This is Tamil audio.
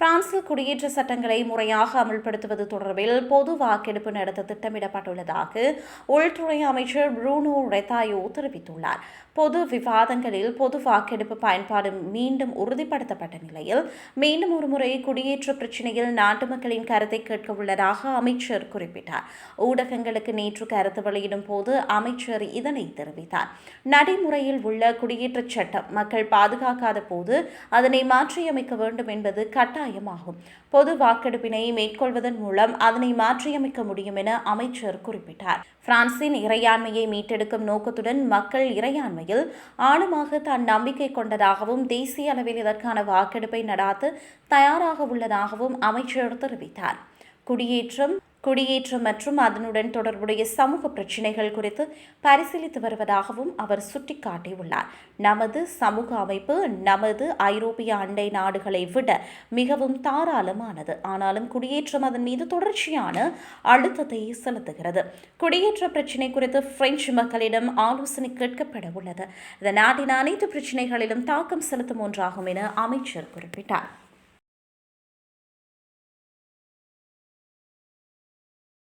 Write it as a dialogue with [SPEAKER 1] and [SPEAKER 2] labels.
[SPEAKER 1] பிரான்சில் குடியேற்ற சட்டங்களை முறையாக அமல்படுத்துவது தொடர்பில் பொது வாக்கெடுப்பு நடத்த திட்டமிடப்பட்டுள்ளதாக உள்துறை அமைச்சர் ப்ரூனோ ரெத்தாயோ தெரிவித்துள்ளார். பொது விவாதங்களில் பொது வாக்கெடுப்பு பயன்பாடு மீண்டும் உறுதிப்படுத்தப்பட்ட நிலையில் மீண்டும் ஒருமுறை குடியேற்ற பிரச்சினையில் நாட்டு மக்களின் கருத்தை கேட்க உள்ளதாக அமைச்சர் குறிப்பிட்டார். ஊடகங்களுக்கு நேற்று கருத்து வெளியிடும் போது அமைச்சர் இதனை தெரிவித்தார். நடைமுறையில் உள்ள குடியேற்ற சட்டம் மக்கள் பாதுகாக்காத போது அதனை மாற்றியமைக்க வேண்டும் என்பது கட்டாயமாகும் பொது வாக்கெடுப்பினை மேற்கொள்வதன் மூலம் அதனை மாற்றியமைக்க முடியும் என அமைச்சர் குறிப்பிட்டார். பிரான்சின் இறையாண்மையை மீட்டெடுக்கும் நோக்கத்துடன் மக்கள் இறையாண்மையில் ஆழமாக தான் நம்பிக்கை கொண்டதாகவும் தேசிய அளவில் இதற்கான வாக்கெடுப்பை நடாத்த தயாராக உள்ளதாகவும் அமைச்சர் தெரிவித்தார். குடியேற்றம் குடியேற்றம் மற்றும் அதனுடன் தொடர்புடைய சமூக பிரச்சினைகள் குறித்து பரிசீலித்து வருவதாகவும் அவர் சுட்டிக்காட்டியுள்ளார். நமது சமூக அமைப்பு நமது ஐரோப்பிய அண்டை நாடுகளை விட மிகவும் தாராளமானது. ஆனாலும் குடியேற்றம் அதன் மீது தொடர்ச்சியான அழுத்தத்தை செலுத்துகிறது. குடியேற்ற பிரச்சினை குறித்து பிரெஞ்சு மக்களிடம் ஆலோசனை கேட்கப்பட உள்ளது. இந்த நாட்டின் அனைத்து பிரச்சினைகளிலும் தாக்கம் செலுத்தும் ஒன்றாகும் என அமைச்சர் குறிப்பிட்டார்.